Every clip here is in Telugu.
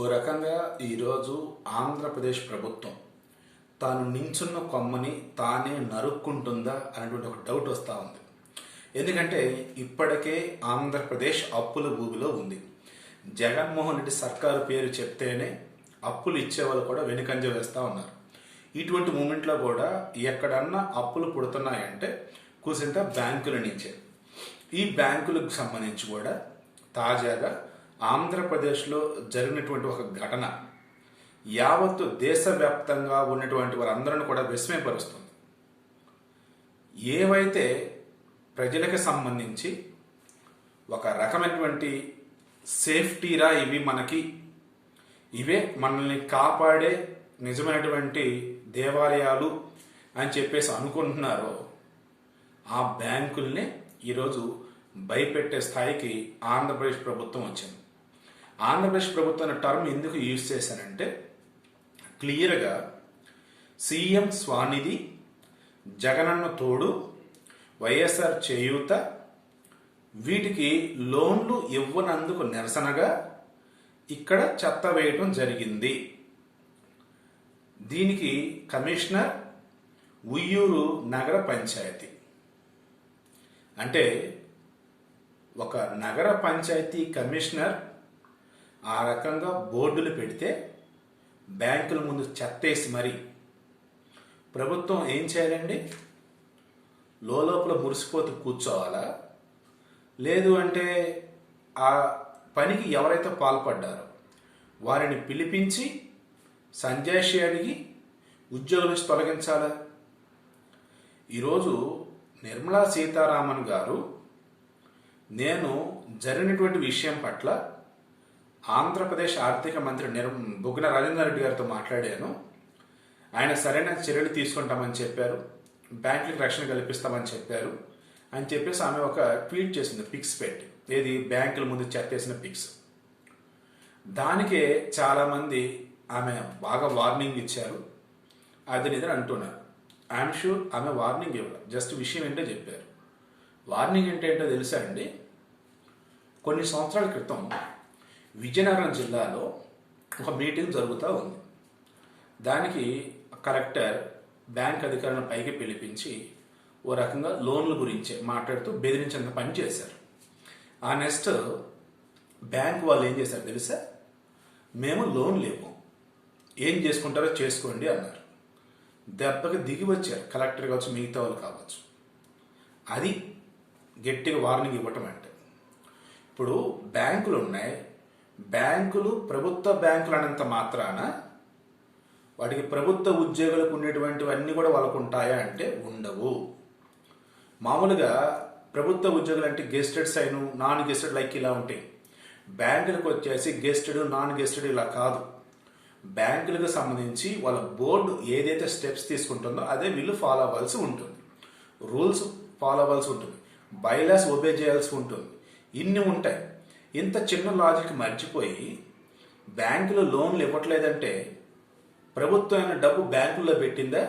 ఓ రకంగా ఈరోజు ఆంధ్రప్రదేశ్ ప్రభుత్వం తాను నించున్న కొమ్మని తానే నరుక్కుంటుందా అనేటువంటి ఒక డౌట్ వస్తూ ఉంది. ఎందుకంటే ఇప్పటికే ఆంధ్రప్రదేశ్ అప్పుల భూమిలో ఉంది. జగన్మోహన్ రెడ్డి సర్కారు పేరు చెప్తేనే అప్పులు ఇచ్చేవాళ్ళు కూడా వెనుకంజ వేస్తూ ఉన్నారు. ఇటువంటి మూమెంట్లో కూడా ఎక్కడన్నా అప్పులు పుడుతున్నాయంటే కూసింత బ్యాంకుల నుంచే. ఈ బ్యాంకులకు సంబంధించి కూడా తాజాగా ఆంధ్రప్రదేశ్లో జరిగినటువంటి ఒక ఘటన. యావత్తు దేశవ్యాప్తంగా ఉన్నటువంటి వారందరిని కూడా విస్మయపరుస్తుంది. ఏవైతే ప్రజలకు సంబంధించి ఒక రకమైనటువంటి సేఫ్టీరా ఇవి మనకి ఇవే మనల్ని కాపాడే నిజమైనటువంటి దేవాలయాలు అని చెప్పేసి అనుకుంటున్నారో ఆ బ్యాంకుల్ని ఈరోజు భయపెట్టే స్థాయికి ఆంధ్రప్రదేశ్ ప్రభుత్వం వచ్చింది. ఆంధ్రప్రదేశ్ ప్రభుత్వం అనే టర్మ్ ఎందుకు యూజ్ చేశానంటే క్లియర్గా సీఎం స్వానిధి జగనన్న తోడు వైఎస్ఆర్ చేయూత వీటికి లోన్లు ఇవ్వనందుకు నిరసనగా ఇక్కడ చెత్త వేయటం జరిగింది. దీనికి కమిషనర్ ఉయ్యూరు నగర పంచాయతీ. అంటే ఒక నగర పంచాయతీ కమిషనర్ ఆ రకంగా బోర్డులు పెడితే బ్యాంకుల ముందు చెత్తేసి మరి ప్రభుత్వం ఏం చేయాలండి? లోపల మురిసిపోతూ కూర్చోవాలా? లేదు అంటే ఆ పనికి ఎవరైతే పాల్పడ్డారో వారిని పిలిపించి సంజాయిషి అడిగి ఉద్యోగుల నుంచి తొలగించాలా? ఈరోజు నిర్మలా సీతారామన్ గారు నేను జరిగినటువంటి విషయం పట్ల ఆంధ్రప్రదేశ్ ఆర్థిక మంత్రి నిర్ బుగ్గన రాజేందర్ రెడ్డి గారితో మాట్లాడాను. ఆయన సరైన చర్యలు తీసుకుంటామని చెప్పారు. బ్యాంకులకు రక్షణ కల్పిస్తామని చెప్పారు. అని చెప్పేసి ఆమె ఒక ట్వీట్ చేసింది పిక్స్ పెట్టి. ఏది? బ్యాంకుల ముందు చెత్తేసిన పిక్స్. దానికే చాలామంది ఆమె బాగా వార్నింగ్ ఇచ్చారు. అది నిద్ర అంటున్నారు. ఐఎమ్ షూర్ ఆమె వార్నింగ్ ఇవ్వడం జస్ట్ విషయం ఏంటో చెప్పారు. వార్నింగ్ ఏంటంటే ఏంటో తెలుసా అండి? కొన్ని సంవత్సరాల క్రితం విజయనగరం జిల్లాలో ఒక మీటింగ్ జరుగుతూ ఉంది. దానికి కలెక్టర్ బ్యాంక్ అధికారులను పైకి పిలిపించి ఓ రకంగా లోన్ల గురించి మాట్లాడుతూ బెదిరించేంత పని చేశారు. ఆ నెక్స్ట్ బ్యాంక్ వాళ్ళు ఏం చేశారు తెలుసా? మేము లోన్ లేవు. ఏం చేసుకుంటారో చేసుకోండి అన్నారు. దెబ్బకి దిగి వచ్చారు. కలెక్టర్ కావచ్చు మిగతా వాళ్ళు కావచ్చు. అది గట్టిగా వార్నింగ్ ఇవ్వటం అంటే. ఇప్పుడు బ్యాంకులు ఉన్నాయి. బ్యాంకులు ప్రభుత్వ బ్యాంకులు అన్నంత మాత్రాన వాటికి ప్రభుత్వ ఉద్యోగులకు ఉండేటువంటివన్నీ కూడా వాళ్ళకు ఉంటాయా అంటే ఉండవు. మామూలుగా ప్రభుత్వ ఉద్యోగులు అంటే gazetted sign non gazetted like ఇలా ఉంటాయి. బ్యాంకులకు వచ్చేసి గెస్టెడ్ నాన్ గెస్టెడ్ ఇలా కాదు. బ్యాంకులకు సంబంధించి వాళ్ళ బోర్డు ఏదైతే స్టెప్స్ తీసుకుంటుందో అదే వీళ్ళు ఫాలో అవ్వాల్సి ఉంటుంది. రూల్స్ ఫాలో అవ్వాల్సి ఉంటుంది. బైలాస్ ఒబే చేయాల్సి ఉంటుంది. ఇన్ని ఉంటాయి. ఇంత చిన్న లాజిక్ మర్చిపోయి బ్యాంకులు లోన్లు ఇవ్వట్లేదంటే ప్రభుత్వం డబ్బు బ్యాంకుల్లో పెట్టిందా?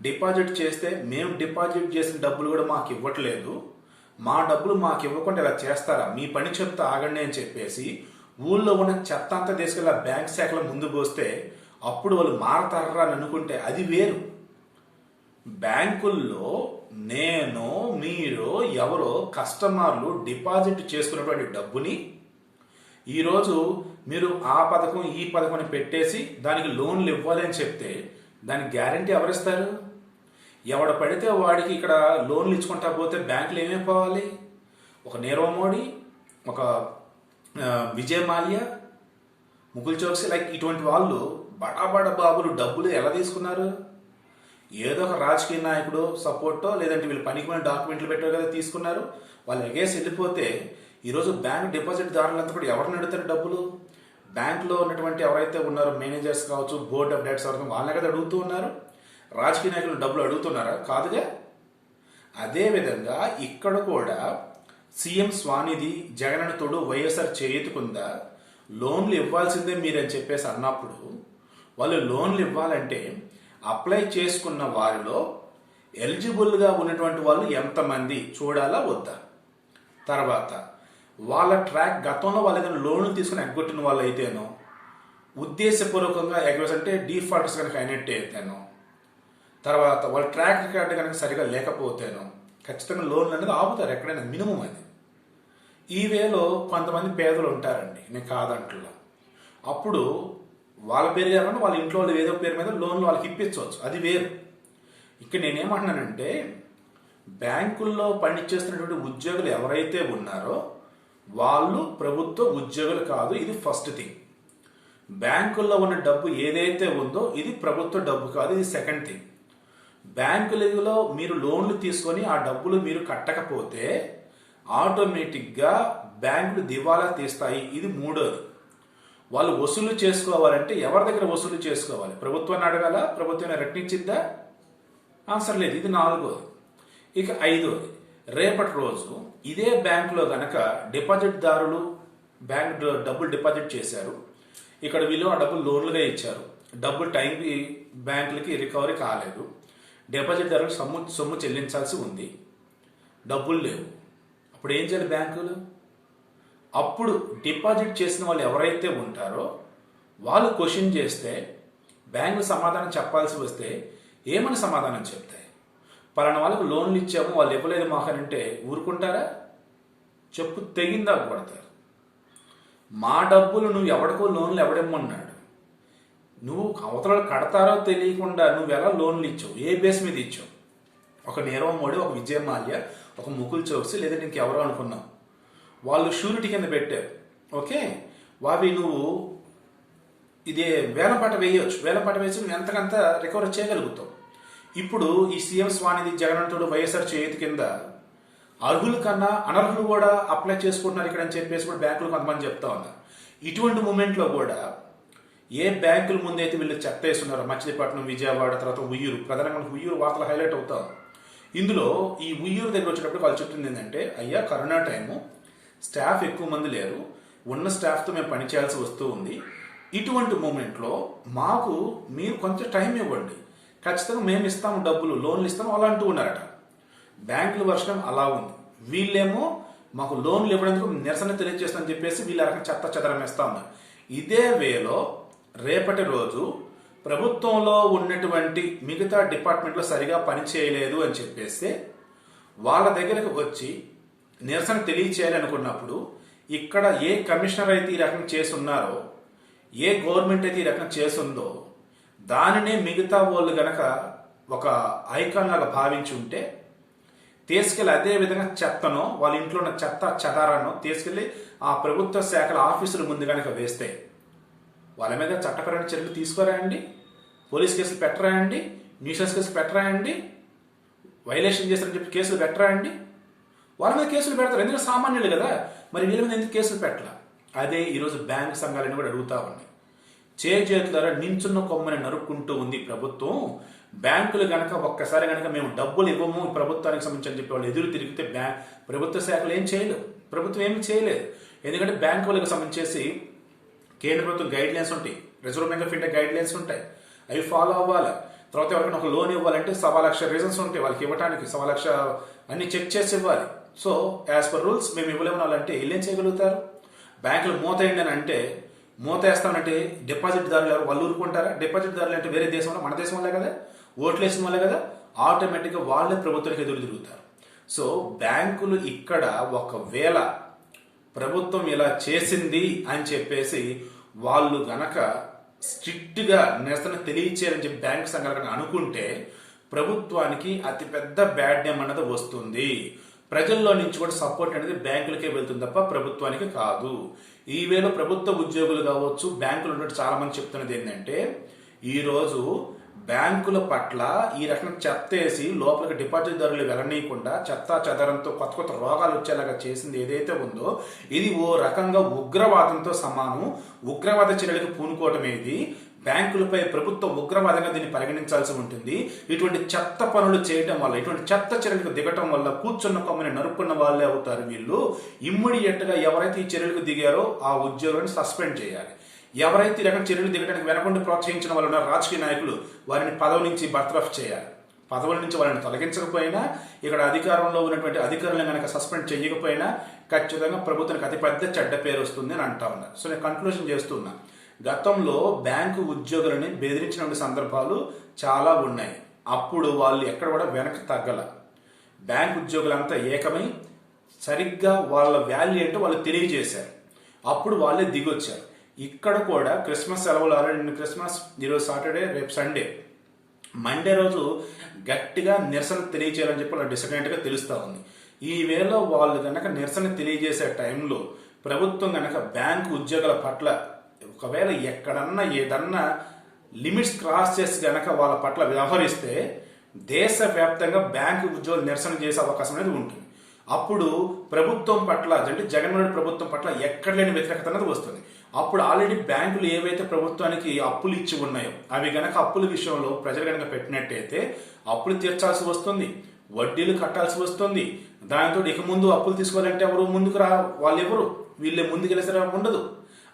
డిపాజిట్ చేస్తే మేము డిపాజిట్ చేసిన డబ్బులు కూడా మాకు ఇవ్వట్లేదు. మా డబ్బులు మాకు ఇవ్వకుండా ఇలా చేస్తారా? మీ పని చెప్తా ఆగండి అని చెప్పేసి ఊళ్ళో ఉన్న చెత్త అంతా తీసుకెళ్ళి బ్యాంక్ శాఖలో ముందు పోస్తే అప్పుడు వాళ్ళు మారతారా అని అనుకుంటే అది వేరు. బ్యాంకుల్లో నేను మీరు ఎవరో కస్టమర్లు డిపాజిట్ చేసుకున్నటువంటి డబ్బుని ఈరోజు మీరు ఆ పథకం ఈ పథకం అని పెట్టేసి దానికి లోన్లు ఇవ్వాలి అని చెప్తే దానికి గ్యారంటీ ఎవరిస్తారు? ఎవడ పడితే వాడికి ఇక్కడ లోన్లు ఇచ్చుకుంటా పోతే బ్యాంకులు ఏమైపోవాలి ఒక నీరవ్ మోడీ ఒక విజయ్ మాల్యా ముగుల్ చోక్సీ లైక్ ఇటువంటి వాళ్ళు బడా బాబులు డబ్బులు ఎలా తీసుకున్నారు? ఏదో ఒక రాజకీయ నాయకుడు సపోర్టో లేదంటే వీళ్ళు పనికిమైన డాక్యుమెంట్లు పెట్టారు కదా తీసుకున్నారు. వాళ్ళు ఎగేసి వెళ్ళిపోతే ఈరోజు బ్యాంక్ డిపాజిట్ దారులంతా కూడా ఎవరిని అడుగుతారు డబ్బులు? బ్యాంకులో ఉన్నటువంటి ఎవరైతే ఉన్నారో మేనేజర్స్ కావచ్చు బోర్డ్ ఆఫ్ డైరెక్టర్స్ కావచ్చు వాళ్ళని కదా అడుగుతూ ఉన్నారు? రాజకీయ నాయకులు డబ్బులు అడుగుతున్నారా? కాదుగా. అదేవిధంగా ఇక్కడ కూడా సీఎం స్వానిధి జగనన్న తోడు వైఎస్ఆర్ చేయుతుకుందా లోన్లు ఇవ్వాల్సిందే మీరని చెప్పేసి అన్నప్పుడు వాళ్ళు లోన్లు ఇవ్వాలంటే అప్లై చేసుకున్న వారిలో ఎలిజిబుల్గా ఉన్నటువంటి వాళ్ళు ఎంతమంది చూడాలా వద్దా? తర్వాత వాళ్ళ ట్రాక్ గతంలో వాళ్ళ ఏదైనా లోన్లు తీసుకుని ఎగ్గొట్టిన వాళ్ళు అయితేనో ఉద్దేశపూర్వకంగా ఎగ్రెస్ అంటే డిఫాల్ట్స్ కనుక అయినట్టే అయితేనో తర్వాత వాళ్ళ ట్రాక్ రికార్డు కనుక సరిగా లేకపోతేనో ఖచ్చితంగా లోన్లు అనేది ఆపుతారు ఎక్కడైనా మినిమం అది. ఈ వేలో కొంతమంది పేదలు ఉంటారండి నేను కాదంటున్నా. అప్పుడు వాళ్ళ పేరు కాకుండా వాళ్ళ ఇంట్లో వాళ్ళు ఏదో పేరు మీద లోన్లు వాళ్ళకి ఇప్పించవచ్చు. అది వేరు. ఇక్కడ నేనేమంటున్నానంటే బ్యాంకుల్లో పనిచేస్తున్నటువంటి ఉద్యోగులు ఎవరైతే ఉన్నారో వాళ్ళు ప్రభుత్వ ఉద్యోగులు కాదు ఇది ఫస్ట్ థింగ్ బ్యాంకుల్లో ఉన్న డబ్బు ఏదైతే ఉందో ఇది ప్రభుత్వ డబ్బు కాదు ఇది సెకండ్ థింగ్ బ్యాంకులలో మీరు లోన్లు తీసుకొని ఆ డబ్బులు మీరు కట్టకపోతే ఆటోమేటిక్గా బ్యాంకులు దివాలా తీస్తాయి. ఇది మూడోది. వాళ్ళు వసూలు చేసుకోవాలంటే ఎవరి దగ్గర వసూలు చేసుకోవాలి? ప్రభుత్వాన్ని అడగాల? ప్రభుత్వం రక్షించిద్దా ఆన్సర్ లేదు. ఇది నాలుగోది. ఇక ఐదోది. రేపటి రోజు ఇదే బ్యాంకులో గనక డిపాజిట్ దారులు బ్యాంక్ డబ్బులు డిపాజిట్ చేశారు. ఇక్కడ వీళ్ళు ఆ డబ్బులు లోన్లుగా ఇచ్చారు. డబ్బులు టైంకి బ్యాంకులకి రికవరీ కాలేదు. డిపాజిట్ దారులు సొమ్ము సొమ్ము చెల్లించాల్సి ఉంది. డబ్బులు లేవు. అప్పుడు ఏం చేయాలి బ్యాంకులు? అప్పుడు డిపాజిట్ చేసిన వాళ్ళు ఎవరైతే ఉంటారో వాళ్ళు క్వశ్చన్ చేస్తే బ్యాంకు సమాధానం చెప్పాల్సి వస్తే ఏమని సమాధానం చెప్తాయి? పలానా వాళ్ళకు లోన్లు ఇచ్చాము వాళ్ళు ఇవ్వలేదు మాకనంటే ఊరుకుంటారా? చెప్పు తెగిందా కొడతారు. మా డబ్బులు నువ్వు ఎవడికో లోన్లు ఎవడెమ్మన్నాడు. నువ్వు అవతల కడతారో తెలియకుండా నువ్వు ఎలా లోన్లు ఇచ్చావు? ఏ బేస్ మీద ఇచ్చావు? ఒక నీరవ్ మోడీ ఒక విజయ మాల్య ఒక ముకుల్ చౌక్సీ లేదా నీకు ఎవరో అనుకున్నావు వాళ్ళు షూరిటీ కింద పెట్టారు. ఓకే? వావి నువ్వు ఇదే వేలపాట వేయవచ్చు వేలపాట వేసి నువ్వు ఎంతకంత రికవర్ చేయగలుగుతావు. ఇప్పుడు ఈ సీఎం స్వానిధి జగనంతుడు వైఎస్ఆర్ చేతి కింద అర్హుల కన్నా అనర్హులు కూడా అప్లై చేసుకుంటున్నారు ఇక్కడ అని చెప్పేసి కూడా బ్యాంకులు కొంతమంది చెప్తా ఉన్నారు. ఇటువంటి మూమెంట్లో కూడా ఏ బ్యాంకుల ముందైతే వీళ్ళు చెత్త వేస్తున్నారో మచిలీపట్నం విజయవాడ తర్వాత ఉయ్యూరు ప్రధానంగా మనకు ఉయ్యూరు వార్తలు హైలైట్ అవుతాం ఇందులో ఈ ఉయ్యూరు దగ్గర వచ్చేటప్పుడు వాళ్ళు చెప్తుంది ఏంటంటే అయ్యా కరోనా టైము స్టాఫ్ ఎక్కువ మంది లేరు. ఉన్న స్టాఫ్తో మేము పనిచేయాల్సి వస్తూ ఉంది. ఇటువంటి మూమెంట్లో మాకు మీరు కొంచెం టైం ఇవ్వండి. ఖచ్చితంగా మేము ఇస్తాము డబ్బులు లోన్లు ఇస్తాము అలా అంటూ ఉన్నారట. బ్యాంకుల వర్షం అలా ఉంది. వీళ్ళేమో మాకు లోన్లు ఇవ్వడానికి నిరసన తెలియజేస్తామని చెప్పేసి వీళ్ళ రకం చెత్త చెదరమేస్తా ఉన్నారు. ఇదే వేలో రేపటి రోజు ప్రభుత్వంలో ఉన్నటువంటి మిగతా డిపార్ట్మెంట్లో సరిగా పని చేయలేదు అని చెప్పేస్తే వాళ్ళ దగ్గరకు వచ్చి నిరసన తెలియచేయాలనుకున్నప్పుడు ఇక్కడ ఏ కమిషనర్ అయితే ఈ రకం చేసి ఉన్నారో ఏ గవర్నమెంట్ అయితే ఈ రకం చేస్తుందో దానినే మిగతా వాళ్ళు గనక ఒక ఐకాన్ లాగా భావించి ఉంటే తీసుకెళ్ళి అదే విధంగా చెత్తనో వాళ్ళ ఇంట్లో ఉన్న చెత్త చెదారానో తీసుకెళ్ళి ఆ ప్రభుత్వ శాఖల ఆఫీసుల ముందు కనుక వేస్తే వాళ్ళ మీద చట్టపరమైన చర్యలు తీసుకురాయండి పోలీస్ కేసులు పెట్టరాయండి న్యూసెన్స్ కేసులు పెట్టరాయండి వైలేషన్ చేస్తారని చెప్పి కేసులు పెట్టరాయండి వాళ్ళ మీద కేసులు పెడతారు. ఎందుకంటే సామాన్యులు కదా. మరి వీళ్ళ మీద ఎందుకు కేసులు పెట్టాల? అదే ఈరోజు బ్యాంక్ సంఘాలని కూడా అడుగుతా ఉన్నాయి చేతులారా నించున్న కొమ్మని నరుక్కుంటూ ఉంది ప్రభుత్వం. బ్యాంకులు గనక ఒక్కసారి గనక మేము డబ్బులు ఇవ్వము ప్రభుత్వానికి సంబంధించి అని చెప్పి వాళ్ళు ఎదురు తిరిగితే బ్యాంక్ ప్రభుత్వ శాఖలు ఏం చేయలేదు. ప్రభుత్వం ఏమి చేయలేదు. ఎందుకంటే బ్యాంకులకు సంబంధించేసి కేంద్ర ప్రభుత్వం గైడ్ లైన్స్ ఉంటాయి. Reserve bank of India guidelines ఉంటాయి. అవి ఫాలో అవ్వాలి. తర్వాత ఎవరికైనా ఒక లోన్ ఇవ్వాలంటే సవా లక్ష రీజన్స్ ఉంటాయి. వాళ్ళకి ఇవ్వడానికి సవా లక్ష అన్ని చెక్ చేసి ఇవ్వాలి. సో యాజ్ పర్ రూల్స్ మేము ఇవ్వలేము వాళ్ళంటే ఏం చేయగలుగుతారు? బ్యాంకులు మూత అని అంటే మూత వేస్తామంటే డిపాజిట్ దారులు ఎవరు వాళ్ళు ఊరుకుంటారా? డిపాజిట్ దారులు అంటే వేరే దేశంలో మన దేశం వల్లే కదా? ఓట్లు వేసిన వల్లే కదా? ఆటోమేటిక్గా వాళ్ళే ప్రభుత్వానికి ఎదురు తిరుగుతారు. సో బ్యాంకులు ఇక్కడ ఒకవేళ ప్రభుత్వం ఇలా చేసింది అని చెప్పేసి వాళ్ళు గనక స్ట్రిక్ట్గా నిరసన తెలియచేయాలని చెప్పి బ్యాంక్ సంఘాలు అనుకుంటే ప్రభుత్వానికి అతిపెద్ద బ్యాడ్ నేమ్ అన్నది వస్తుంది. ప్రజల్లో నుంచి కూడా సపోర్ట్ అనేది బ్యాంకులకే వెళ్తుంది తప్ప ప్రభుత్వానికి కాదు. ఈ వేళ ప్రభుత్వ ఉద్యోగులు కావచ్చు బ్యాంకులు ఉన్నట్టు చాలా మంది చెప్తున్నది ఏంటంటే ఈరోజు బ్యాంకుల పట్ల ఈ రకం చెత్త వేసి లోపలికి డిపాజిట్దారులు వెళ్ళనీయకుండా చెత్త చెదరంతో కొత్త కొత్త రోగాలు వచ్చేలాగా చేసింది ఏదైతే ఉందో ఇది ఓ రకంగా ఉగ్రవాదంతో సమానం. ఉగ్రవాద చర్యలకు పూనుకోవటం ఇది బ్యాంకులపై ప్రభుత్వ ఉగ్రవాదంగా దీన్ని పరిగణించాల్సి ఉంటుంది. ఇటువంటి చెత్త పనులు చేయటం వల్ల ఇటువంటి చెత్త చర్యలకు దిగటం వల్ల కూర్చున్న కొమ్మని నరుక్కున్న వాళ్ళే అవుతారు వీళ్ళు. ఇమ్మీడియట్గా ఎవరైతే ఈ చర్యలకు దిగారో ఆ ఉద్యోగాన్ని సస్పెండ్ చేయాలి. ఎవరైతే ఈ రకం చర్యలు దిగడానికి వెనకుండి ప్రోత్సహించిన వాళ్ళు ఉన్న రాజకీయ నాయకులు వారిని పదవి నుంచి బర్తరఫ్ చేయాలి. పదవుల నుంచి వాళ్ళని తొలగించకపోయినా ఇక్కడ అధికారంలో ఉన్నటువంటి అధికారులను కనుక సస్పెండ్ చేయకపోయినా ఖచ్చితంగా ప్రభుత్వానికి అతిపెద్ద చెడ్డ పేరు వస్తుంది అని అంటా ఉన్నారు. సో నేను కన్క్లూజన్ చేస్తున్నా గతంలో బ్యాంకు ఉద్యోగులని బెదిరించిన సందర్భాలు చాలా ఉన్నాయి. అప్పుడు వాళ్ళు ఎక్కడ కూడా వెనక్కి తగ్గల. బ్యాంక్ ఉద్యోగులంతా ఏకమై సరిగ్గా వాళ్ళ వాల్యూ ఏంటో వాళ్ళు తెలియజేశారు. అప్పుడు వాళ్ళే దిగొచ్చారు. ఇక్కడ కూడా క్రిస్మస్ సెలవులు ఆల్రెడీ క్రిస్మస్ ఈరోజు సాటర్డే రేపు సండే. మండే రోజు గట్టిగా నిరసన తెలియజేయాలని చెప్పి వాళ్ళ డిసప్పాయింట్గా తెలుస్తూ ఉంది. ఈ వేళ వాళ్ళు కనుక నిరసన తెలియజేసే టైంలో ప్రభుత్వం కనుక బ్యాంకు ఉద్యోగుల పట్ల ఒకవేళ ఎక్కడన్నా ఏదన్నా లిమిట్స్ క్రాస్ చేసి గనక వాళ్ళ పట్ల వ్యవహరిస్తే దేశవ్యాప్తంగా బ్యాంకు ఉద్యోగులు నిరసన చేసే అవకాశం అనేది ఉంటుంది. అప్పుడు ప్రభుత్వం పట్ల అంటే జగన్మోహన్ రెడ్డి ప్రభుత్వం పట్ల ఎక్కడ లేని వ్యతిరేకత అనేది వస్తుంది. అప్పుడు ఆల్రెడీ బ్యాంకులు ఏవైతే ప్రభుత్వానికి అప్పులు ఇచ్చి ఉన్నాయో అవి గనక అప్పుల విషయంలో ప్రజలు గనక పెట్టినట్టయితే అప్పులు తీర్చాల్సి వస్తుంది వడ్డీలు కట్టాల్సి వస్తుంది. దాంతో ఇక ముందు అప్పులు తీసుకోవాలంటే ఎవరు ముందుకు రా వాళ్ళు ఎవరు వీళ్ళే ముందుకు వెళ్ళేసరి ఉండదు.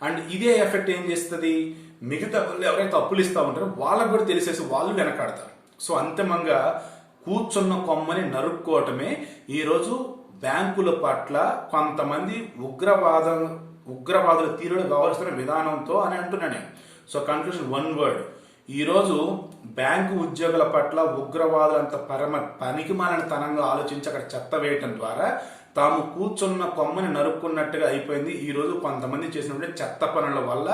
అండ్ ఇదే ఎఫెక్ట్ ఏం చేస్తుంది? మిగతా వాళ్ళు ఎవరైతే అప్పులు ఇస్తూ ఉంటారో వాళ్ళకు కూడా తెలిసేసి వాళ్ళు వెనకాడతారు. సో అంతిమంగా కూర్చున్న కొమ్మని నరుక్కోవటమే ఈరోజు బ్యాంకుల పట్ల కొంతమంది ఉగ్రవాదం ఉగ్రవాదుల తీరుడు వ్యవహరిస్తున్న విధానంతో అని అంటున్నా నేను. సో కన్క్లూషన్ వన్ వర్డ్ ఈరోజు బ్యాంకు ఉద్యోగుల పట్ల ఉగ్రవాదులంత పరమ పనికి తనంగా ఆలోచించి అక్కడ చెత్త వేయటం ద్వారా తాము కూర్చున్న కొమ్మని నరుక్కున్నట్టుగా అయిపోయింది. ఈరోజు కొంతమంది చేసినటువంటి చెత్త పనుల వల్ల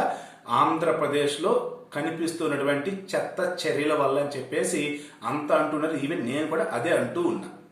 ఆంధ్రప్రదేశ్లో కనిపిస్తున్నటువంటి చెత్త చర్యల వల్ల అని చెప్పేసి అంత అంటున్నారు. ఈవెన్ నేను కూడా అదే అంటూ ఉన్నా.